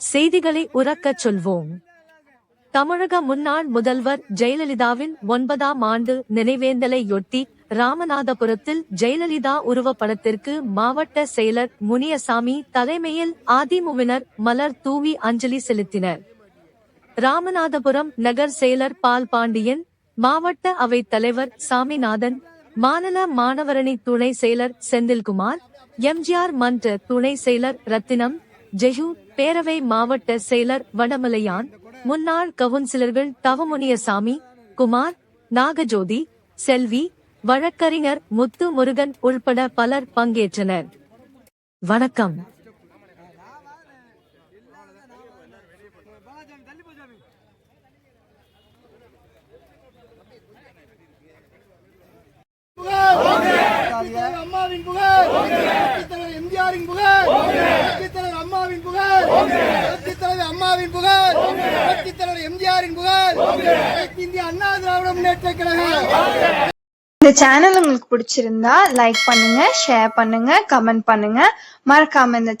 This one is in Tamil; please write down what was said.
செய்திகளை உறக்கச் சொல்வோம். தமிழக முன்னாள் முதல்வர் ஜெயலலிதாவின் ஒன்பதாம் ஆண்டு நினைவேந்தலையொட்டி ராமநாதபுரத்தில் ஜெயலலிதா உருவப்படத்திற்கு மாவட்ட செயலர் முனியசாமி தலைமையில் அதிமுவினர் மலர் தூவி அஞ்சலி செலுத்தினர். ராமநாதபுரம் நகர் செயலர் பால் பாண்டியன் மாவட்ட அவைத் தலைவர் சாமிநாதன் மாநில மாணவரணி துணை செயலர் செந்தில்குமார் எம்ஜிஆர் மன்ற துணை செயலர் ரத்தினம் ஜெஹு பேரவை மாவட்ட செயலர் வடமலையான் முன்னாள் கவுன்சிலர்கள் தவமுனியசாமி குமார் நாகஜோதி செல்வி வழக்கறிஞர் முத்து முருகன் உள்பட பலர் பங்கேற்றனர். வணக்கம் புகழ் அம்மாவின் புகழ் புரட்சித் தலைவர் எம்ஜிஆரின் புகழ் புரட்சித் தலைவர் அம்மாவின் புகழ் தலைவர் அம்மாவின் புகழ். புரட்சித் தலைவர் எம்ஜிஆரின் புகழ். இந்திய அண்ணா திராவிட முன்னேற்ற கழகம். இந்த சேனல் உங்களுக்கு பிடிச்சிருந்தா லைக் பண்ணுங்க ஷேர் பண்ணுங்க கமெண்ட் பண்ணுங்க. மறக்காம இந்த